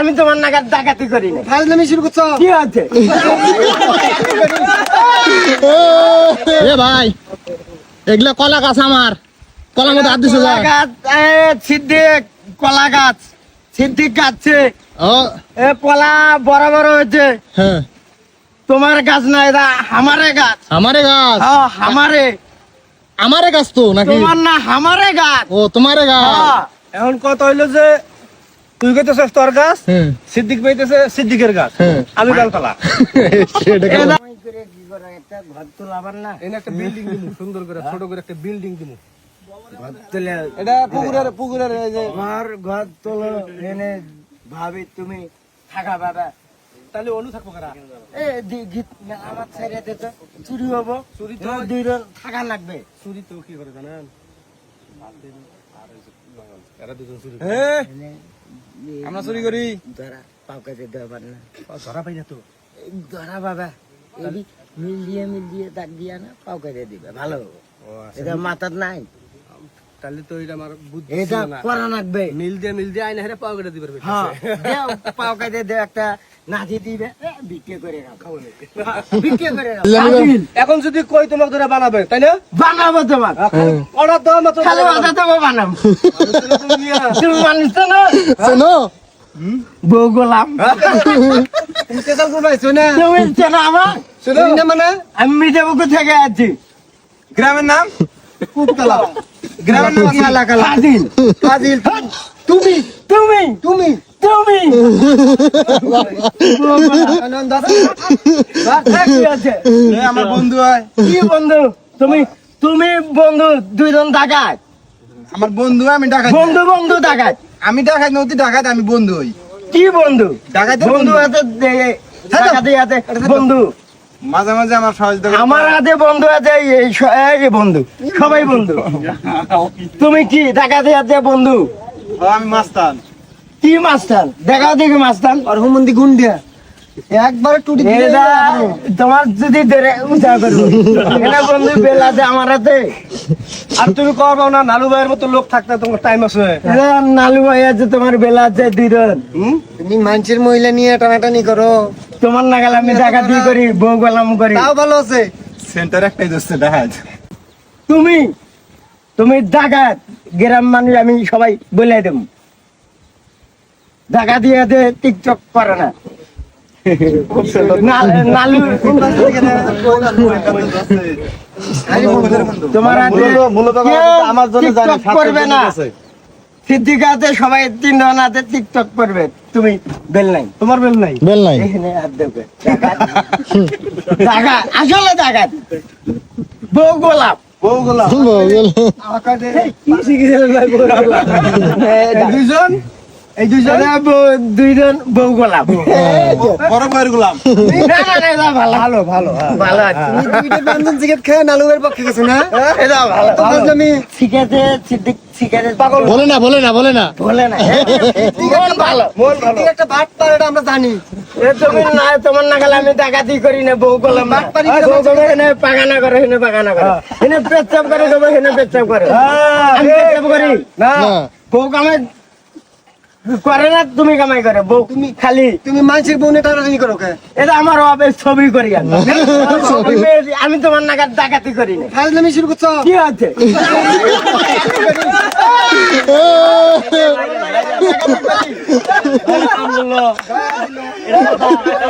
আমি তোমার নাগাদ ডাকাতি করি না ফাজলামি শুরু করছ? কি আছে এ ভাই এগুলা কলা গাছ আমার। কলা মধ্যে হাত দিছে কলা গাছ এ, সিদ্দিক কলা গাছ। সিদ্দিক গাছে ও। এ কলা বড় বড় হয়েছে। হ্যাঁ। তোমার গাছ না এটা আমারে গাছ। আমারে গাছ? হ্যাঁ আমারে। আমারে গাছ তো নাকি? তোমার না আমারে গাছ। ও তোমারে গাছ। এখন কত হইল যে তুই কইতেছিস তোর গাছ? সিদ্দিক পাইতেছে সিদ্দিকের গাছ। আমি ডালতলা ঘর তোলাবার না? এনে একটা বিল্ডিং সুন্দর করে ছোট করে একটা বিল্ডিং দিমু। এটা পুকুরের পুকুরের ঘর ঘর তোলো এনে ভাবি তুমি থাকা বাবা। তাহলে অনু থাকব কারা? এ দি- গীত আমার ছেড়ে দে তো চুরি হব। চুরি তো দুই থাকা লাগবে। চুরি তো কি করে জানেন? আমরা চুরি করি। ধরা পাও কাছে দেওয়ার না ধরা পাই না তো। ধরা বাবা এদি মিল দিয়ে মিল দিয়ে দাগ দিয়া না পাও দিবে ভালো হবে। এটা মাথার নাই। তাহলে তো এটা আমার বুদ্ধি এটা ছিল না। করা লাগবে। মিল দিয়ে মিল দিয়ে আইনা হেরে পাও দিবে হ্যাঁ। একটা নাচি দিবে এ, বিক্রি করে খাও বিক্রি করে খাও। ফাজিল। এখন যদি কই তোমাকে ধরে বানাবে তাই না? বানাবো তোমার অর্ডার দাও মাত্র খালি বাজা দেবো বানাবো। তুমি মানিস না? শোনো। বউ গোলাম। তুমি কেসাল করবাইছো না তুমি চেনো আমার? শুনো। না মানে? আমি থেকে আছি। গ্রামের নাম? কুপতলা গ্রামের নাম কি? এলাকা ফাজিল। ফাজিল। তুমি তুমি। তুমি। তুমি আমার বন্ধু হয়। কি বন্ধু? তুমি তুমি বন্ধু দুইজন ডাকাত। আমার বন্ধু আমি ডাকাত। বন্ধু বন্ধু ডাকাত। আমি ডাকাত নদী ডাকাত আমি বন্ধু হই। কি বন্ধু? ডাকাতের বন্ধু আছে ডাকাতি বন্ধু। মাঝে মাঝে আমার সহযোগিতা আমার হাতে বন্ধু আছে এই- বন্ধু সবাই বন্ধু। তুমি কি ডাকাতি হাতে বন্ধু? আমি মাস্তান। কি মাস্টার দেখাও দেখি মাস্টার আর হুমন্দি গুন্ডিয়া একবার টুটি তোমার যদি বন্ধু বেলাতে আমার হাতে। আর তুমি করব না নালু ভাইয়ের মতো লোক থাকতে তোমার টাইম আছে। নালু ভাই আছে তোমার বেলা আছে দুইজন। তুমি মানুষের মহিলা নিয়ে টানাটানি করো। তোমার নাগাল আমি ডাকাতি করি বউ গলাম করি। তাও ভালো আছে। সেন্টার একটাই দোষে ডাকাত তুমি তুমি ডাকাত গ্রাম মানুষ আমি সবাই বলে দেব। টিকটক না। সবাই তিনজন হাতে টিকটক করবে। তুমি বেল নাই। তোমার বেল নাই? বেল নাই। এখানে হাত দেবে। ডাকাত আসলে বউ গোলাপ। বউ দুইজন? এই দুইজন দুইজন বউ গোলাপ। বড় ভাইয়ের গুলাম না, না, না, এটা ভালো। ভালো ভালো ভালো আছে। ব্যঞ্জন সিগারেট খেয়ে নালুয়ের পক্ষে গেছো না? এটা ভালো আমি শিখেছে সিদ্দিক পাগল। বলে না বলে না বলে না। বলে না মন ভালো মন ভালো। একটা বাট পার এটা আমরা জানি। তুমি না তোমার নাগাল আমি ডাকাতি করি না বউ গোলাম না বাটপারি বউ করে গোলাম হেনে পাগানা করে হেনে পাগানা করে। হেনে পেচ্ছাপ করে দেবো হেনে পেচ্ছাপ করে। আমি পেচ্ছাপ করি। না। না। বউ কামাই করে না তুমি কামাই করে বউ তুমি খালি। তুমি মানুষের বউনে টানাটানি করো কে? এটা আমার অভাবে ছবি করি আমি। আমি তোমার নাগাদ ডাকাতি করি না ফাজলামি শুরু করছ? কি আছে